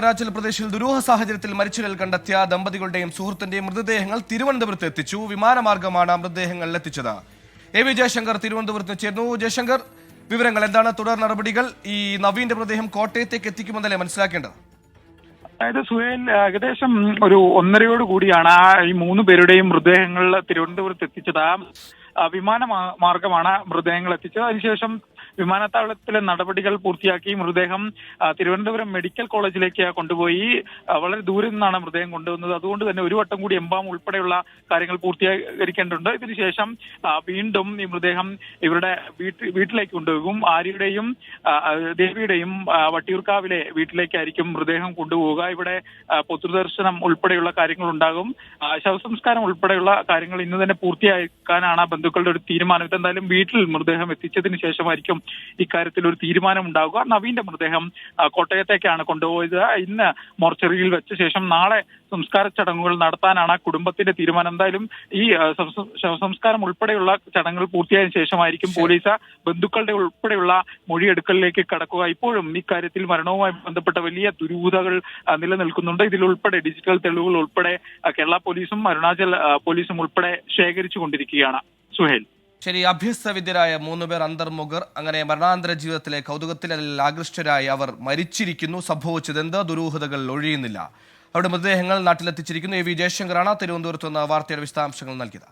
അരുണാചൽ പ്രദേശിൽ ദുരൂഹ സാഹചര്യത്തിൽ മരിച്ചു കണ്ടെത്തിയ ദമ്പതികളുടെയും സുഹൃത്തിന്റെയും മൃതദേഹങ്ങൾ തിരുവനന്തപുരത്ത് എത്തിച്ചു. വിമാനമാർഗമാണ് മൃതദേഹങ്ങൾ എത്തിച്ചത്. എ വി ജയശങ്കർ തിരുവനന്തപുരത്ത് ചേർന്നു ജയശങ്കർ വിവരങ്ങൾ എന്താണ്? തുടർ നടപടികൾ ഈ നവീന്റെ മൃതദേഹം കോട്ടയത്തേക്ക് എത്തിക്കുമെന്നല്ലേ മനസ്സിലാക്കേണ്ടത്? അതായത് സുഹേൽ ഏകദേശം ഒരു ഒന്നരയോട് കൂടിയാണ് ആ ഈ മൂന്ന് പേരുടെയും മൃതദേഹങ്ങൾ തിരുവനന്തപുരത്ത് എത്തിച്ചത്. വിമാന മാർഗമാണ് മൃതദേഹങ്ങൾ എത്തിച്ചത്. അതിനുശേഷം വിമാനത്താവളത്തിലെ നടപടികൾ പൂർത്തിയാക്കി മൃതദേഹം തിരുവനന്തപുരം മെഡിക്കൽ കോളേജിലേക്ക് കൊണ്ടുപോയി. വളരെ ദൂരെ നിന്നാണ് മൃതദേഹം കൊണ്ടുവന്നത്. അതുകൊണ്ട് തന്നെ ഒരു വട്ടം കൂടി എംബാം ഉൾപ്പെടെയുള്ള കാര്യങ്ങൾ പൂർത്തീകരിക്കേണ്ടതുണ്ട്. ഇതിനുശേഷം വീണ്ടും ഈ മൃതദേഹം ഇവരുടെ വീട്ടിലേക്ക് കൊണ്ടുപോകും. ആര്യയുടെയും ദേവിയുടെയും വട്ടിയൂർക്കാവിലെ വീട്ടിലേക്കായിരിക്കും മൃതദേഹം കൊണ്ടുപോവുക. ഇവിടെ പൊതുദർശനം ഉൾപ്പെടെയുള്ള കാര്യങ്ങൾ ഉണ്ടാകും ശവസംസ്കാരം ഉൾപ്പെടെയുള്ള കാര്യങ്ങൾ ഇന്ന് തന്നെ പൂർത്തിയാക്കാനാണ് ബന്ധുക്കളുടെ ഒരു തീരുമാനം. ഇതെന്തായാലും വീട്ടിൽ മൃതദേഹം എത്തിച്ചതിന് ശേഷമായിരിക്കും ഇക്കാര്യത്തിൽ ഒരു തീരുമാനം ഉണ്ടാവുക നവീന്റെ മൃതദേഹം കോട്ടയത്തേക്കാണ് കൊണ്ടുപോയത്. ഇന്ന് മോർച്ചറിയിൽ വെച്ച ശേഷം നാളെ സംസ്കാര ചടങ്ങുകൾ നടത്താനാണ് കുടുംബത്തിന്റെ തീരുമാനം. എന്തായാലും ഈ ശവസംസ്കാരം ഉൾപ്പെടെയുള്ള ചടങ്ങുകൾ പൂർത്തിയായതിനു ശേഷമായിരിക്കും പോലീസ് ബന്ധുക്കളുടെ ഉൾപ്പെടെയുള്ള മൊഴിയെടുക്കലിലേക്ക് കടക്കുക. ഇപ്പോഴും ഇക്കാര്യത്തിൽ മരണവുമായി ബന്ധപ്പെട്ട വലിയ ദുരൂഹതകൾ നിലനിൽക്കുന്നുണ്ട്. ഇതിലുൾപ്പെടെ ഡിജിറ്റൽ തെളിവുകൾ ഉൾപ്പെടെ കേരള പോലീസും അരുണാചൽ പോലീസും ഉൾപ്പെടെ ശേഖരിച്ചു കൊണ്ടിരിക്കുകയാണ്. സുഹേൽ. ശരി അഭ്യസ്തവിദ്യരായ മൂന്ന് പേർ അന്തർമുഖർ അങ്ങനെ മരണാന്തര ജീവിതത്തിലെ കൗതുകത്തിൽ ആകൃഷ്ടരായി അവർ മരിച്ചിരിക്കുന്നു. സംഭവിച്ചതെന്ത് ദുരൂഹതകൾ ഒഴിയുന്നില്ല. അവരുടെ മൃതദേഹങ്ങൾ നാട്ടിലെത്തിച്ചിരിക്കുന്നു. എ വി ജയശങ്കറാണ് തിരുവനന്തപുരത്ത് നിന്ന് വാർത്തയുടെ വിശദാംശങ്ങൾ നൽകിയത്.